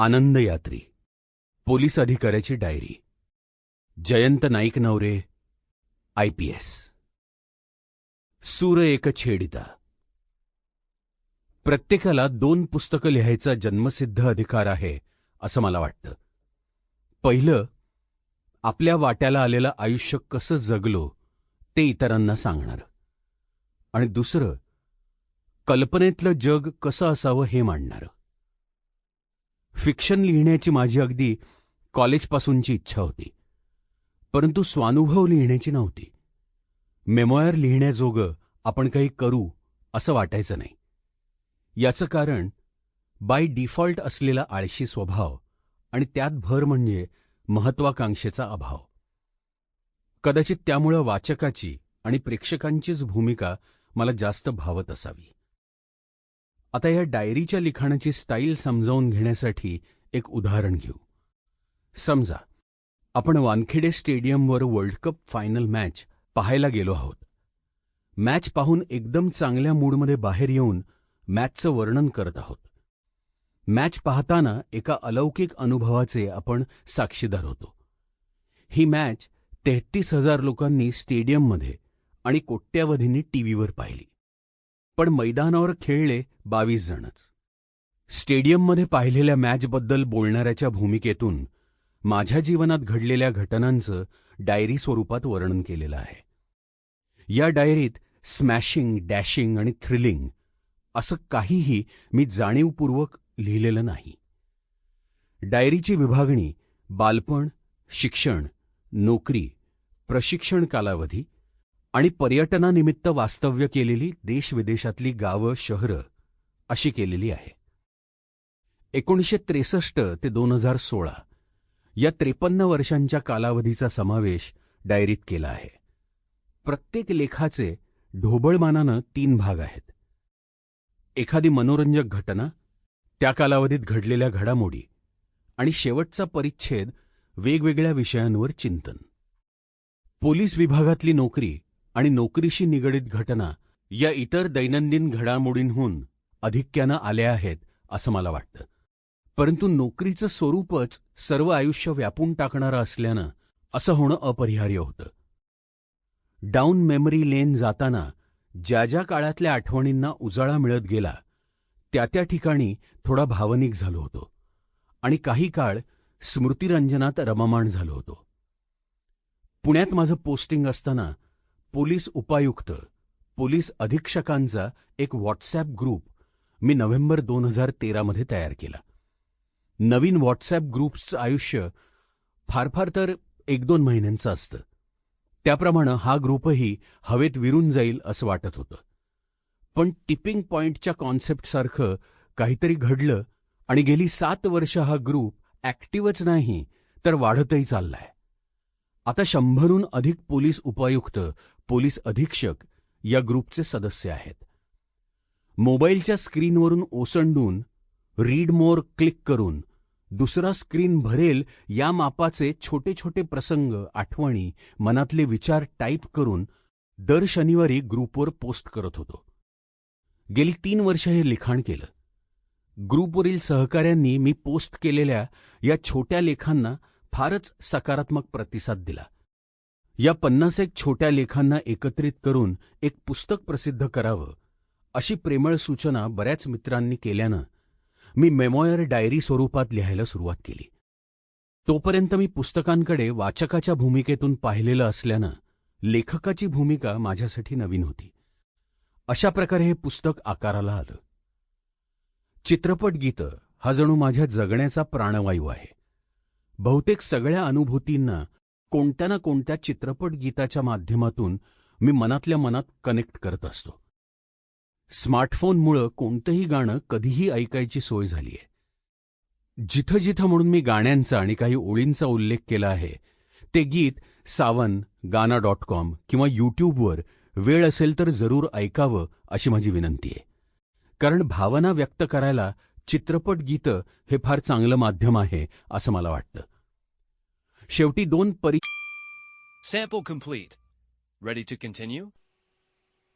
Anandyatri. Police अधिकाऱ्याची diary. Jayant Naik Navare I P S. सूर एक छेडिता. प्रत्येकाला दोन पुस्तकं लिहायचा जन्मसिद्ध अधिकार आहे असं मला वाटतं. पहिलं आपल्या वाट्याला आलेलं आयुष्य कसं जगलो ते इतरांना सांगणार. आणि दुसरं कल्पनेतलं जग कसं असावं हे मांडणारं. फिक्शन लिहिण्याची माझी अगदी कॉलेजपासूनची इच्छा होती. परंतु स्वानुभव लिहिण्याची नव्हती. मेमोयर लिहिण्याजोगं आपण काही करू असं वाटायचं नाही. याचं कारण बाय डिफॉल्ट असलेला आळशी स्वभाव आणि त्यात भर म्हणजे महत्वाकांक्षेचा अभाव. कदाचित त्यामुळं वाचकाची आणि प्रेक्षकांचीच भूमिका मला जास्त भावत असावी. आता या डायरीच्या लिखाणाची स्टाईल समजावून घेण्यासाठी एक उदाहरण घेऊ. समजा आपण वानखेडे स्टेडियमवर वर्ल्ड कप फायनल मॅच पाहायला गेलो आहोत. मॅच पाहून एकदम चांगल्या मूडमध्ये बाहेर येऊन मॅचचं वर्णन करत आहोत. मॅच पाहताना एका अलौकिक अनुभवाचे आपण साक्षीदार होतो. ही मॅच तेहतीस हजार लोकांनी स्टेडियममध्ये आणि कोट्यावधींनी टीव्हीवर पाहिली. पण मैदानावर खेळले बावीस जणच. स्टेडियममध्ये पाहिलेल्या मॅचबद्दल बोलणाऱ्याच्या भूमिकेतून माझ्या जीवनात घडलेल्या घटनांचं डायरी स्वरूपात वर्णन केलेलं आहे. या डायरीत स्मॅशिंग डॅशिंग आणि थ्रिलिंग असं काहीही मी जाणीवपूर्वक लिहिलेलं नाही. डायरीची विभागणी बालपण शिक्षण नोकरी प्रशिक्षण कालावधी आणि पर्यटनानिमित्त वास्तव्य केलेली देशविदेशातली गावं शहरं अशी केलेली आहे. एकोणीसशे त्रेसष्ट ते दोन हजार सोळा या त्रेपन्न वर्षांच्या कालावधीचा समावेश डायरीत केला आहे. प्रत्येक लेखाचे ढोबळमानानं तीन भाग आहेत. एखादी मनोरंजक घटना त्या कालावधीत घडलेल्या घडामोडी आणि शेवटचा परिच्छेद वेगवेगळ्या विषयांवर चिंतन. पोलीस विभागातली नोकरी आणि नोकरीशी निगडीत घटना या इतर दैनंदिन घडामोडींहून अधिक्यानं आल्या आहेत असं मला वाटतं. परंतु नोकरीचं स्वरूपच सर्व आयुष्य व्यापून टाकणारं असल्यानं असं होणं अपरिहार्य होतं. डाऊन मेमरी लेन जाताना ज्या ज्या काळातल्या आठवणींना उजाळा मिळत गेला त्या त्या ठिकाणी थोडा भावनिक झालो होतो आणि काही काळ स्मृतिरंजनात रममाण झालो होतो. पुण्यात माझं पोस्टिंग असताना पोलीस उपायुक्त पोलीस अधीक्षकांचा एक व्हॉट्सॲप ग्रुप मी नोव्हेंबर दोन हजार तेरामध्ये तयार केला. नवीन व्हॉट्सॲप ग्रुप्सचं आयुष्य फार फार तर एक दोन महिन्यांचं असतं. त्याप्रमाणे हा ग्रुपही हवेत विरून जाईल असं वाटत होतं. पण टिपिंग पॉईंटच्या कॉन्सेप्टसारखं काहीतरी घडलं आणि गेली सात वर्ष हा ग्रुप ॲक्टिव्हच नाही तर वाढतही चाललाय. आता शंभरहून अधिक पोलीस उपायुक्त पोलीस अधीक्षक या ग्रुपचे सदस्य आहेत. मोबाईलच्या स्क्रीनवरून ओसंडून रीड मोर क्लिक करून दुसरा स्क्रीन भरेल या मापाचे छोटे छोटे प्रसंग आठवणी मनातले विचार टाईप करून दर शनिवारी ग्रुपवर पोस्ट करत होतो. गेली तीन वर्ष हे लिखाण केलं. ग्रुपवरील सहकाऱ्यांनी मी पोस्ट केलेल्या या छोट्या लेखांना फारच सकारात्मक प्रतिसाद दिला. या पन्नास एक छोट्या लेखांना एकत्रित करून एक पुस्तक प्रसिद्ध करावं अशी प्रेमळ सूचना बऱ्याच मित्रांनी केल्यानं मी मेमोयर डायरी स्वरूपात लिहायला सुरुवात केली. तोपर्यंत मी पुस्तकांकडे वाचकाच्या भूमिकेतून पाहिलेलं असल्यानं लेखकाची भूमिका माझ्यासाठी नवीन होती. अशा प्रकारे हे पुस्तक आकाराला आलं. चित्रपट गीतं हा जणू माझ्या जगण्याचा प्राणवायू आहे. बहुतेक सगळ्या अनुभूतींना कोणत्या ना कोणत्या चित्रपट गीताच्या माध्यमातून मी मनातल्या मनात कनेक्ट करत असतो. स्मार्टफोनमुळं कोणतंही गाणं कधीही ऐकायची सोय झालीय. जिथं जिथं म्हणून मी गाण्यांचा आणि काही ओळींचा उल्लेख केला आहे ते गीत सावन गाना डॉट कॉम किंवा यूट्यूबवर वेळ असेल तर जरूर ऐकावं अशी माझी विनंती आहे. कारण भावना व्यक्त करायला चित्रपट गीतं हे फार चांगलं माध्यम आहे असं मला वाटतं. शेवटी दोन परि Sample complete. Ready to continue?